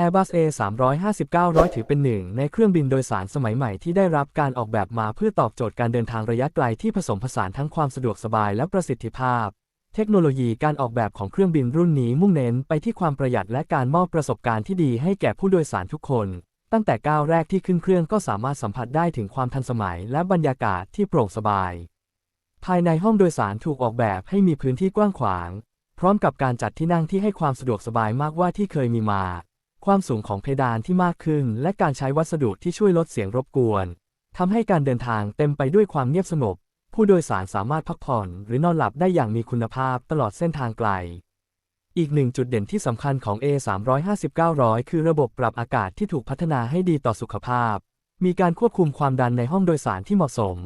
Airbus A-350-900 ถือเป็นหนึ่งในเครื่องบินโดยสารสมัยใหม่ที่ได้รับการออกแบบมาเพื่อตอบโจทย์การเดินทางระยะไกลที่ผสมผสานทั้งความสะดวกสบายและประสิทธิภาพ เทคโนโลยีการออกแบบของเครื่องบินรุ่นนี้มุ่งเน้นไปที่ความประหยัดและการมอบประสบการณ์ที่ดีให้แก่ผู้โดยสารทุกคน ตั้งแต่ก้าวแรกที่ขึ้นเครื่องก็สามารถสัมผัสได้ถึงความทันสมัย และบรรยากาศที่โปร่งสบาย ภายในห้องโดยสารถูกออกแบบให้มีพื้นที่กว้างขวาง พร้อมกับการจัดที่นั่งที่ให้ความสะดวกสบายมากกว่าที่เคยมีมา ความสูงของเพดานที่มากขึ้น และการใช้วัสดุที่ช่วยลดเสียงรบกวนทำให้การเดินทางเต็มไปด้วยความเงียบสงบ ผู้โดยสารสามารถพักผ่อน หรือนอนหลับได้อย่างมีคุณภาพตลอดเส้นทางไกล อีกหนึ่งจุดเด่นที่สำคัญของ A 3 5 9 0 0คือระบบปรับอากาศที่ถูกพัฒนาให้ดีต่อสุขภาพ มีการควบคุมความดันในห้องโดยสารที่เหมาะสม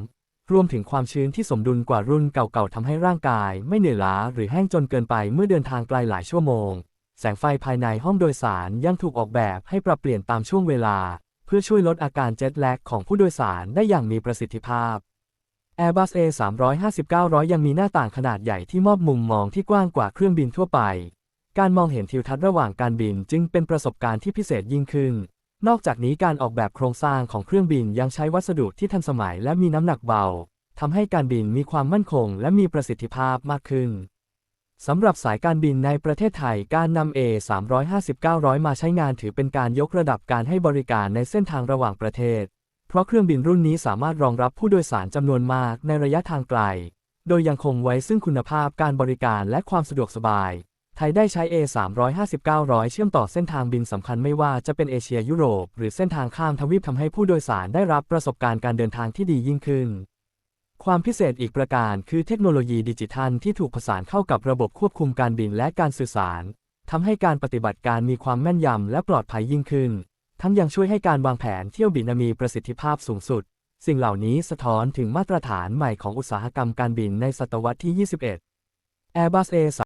รวมถึงความชื้นที่สมดุลกว่ารุ่นเก่าๆทำให้ร่างกาย ไม่เหนื่อยล้าหรือแห้งจนเกินไปเมื่อเดินทางไกลหลายชั่วโมง แสงไฟภายในห้องโดยสารยังถูกออกแบบให้ปรับเปลี่ยนตามช่วงเวลา เพื่อช่วยลดอาการเจ็ตแลกของผู้โดยสารได้อย่างมีประสิทธิภาพ Airbus A 3 5 9 0 0 ยังมีหน้าต่างขนาดใหญ่ที่มอบมุมมองที่กว้างกว่าเครื่องบินทั่วไป การมองเห็นทิวทัศน์ระหว่างการบินจึงเป็นประสบการณ์ที่พิเศษยิ่งขึ้น นอกจากนี้การออกแบบโครงสร้างของเครื่องบินยังใช้วัสดุที่ทันสมัยและมีน้ำหนักเบาทำให้การบินมีความมั่นคงและมีประสิทธิภาพมากขึ้น สำหรับสายการบินในประเทศไทย การนำ A 35900มาใช้งานถือเป็นการยกระดับการให้บริการในเส้นทางระหว่างประเทศ เพราะเครื่องบินรุ่นนี้สามารถรองรับผู้โดยสารจำนวนมากในระยะทางไกล โดยยังคงไว้ซึ่งคุณภาพการบริการและความสะดวกสบาย ไทยได้ใช้ A 35900เชื่อมต่อเส้นทางบินสำคัญไม่ว่าจะเป็นเอเชียยุโรป หรือเส้นทางข้ามทวีปทำให้ผู้โดยสารได้รับประสบการณ์การเดินทางที่ดียิ่งขึ้น ความพิเศษอีกประการคือเทคโนโลยีดิจิทัลที่ถูกผสานเข้ากับระบบควบคุมการบินและการสื่อสารทำให้การปฏิบัติการมีความแม่นยำและปลอดภัยยิ่งขึ้น ทั้งยังช่วยให้การวางแผนเที่ยวบินมีประสิทธิภาพสูงสุด สิ่งเหล่านี้สะท้อนถึงมาตรฐานใหม่ของอุตสาหกรรมการบินในศตวรรษที่ 21 Airbus A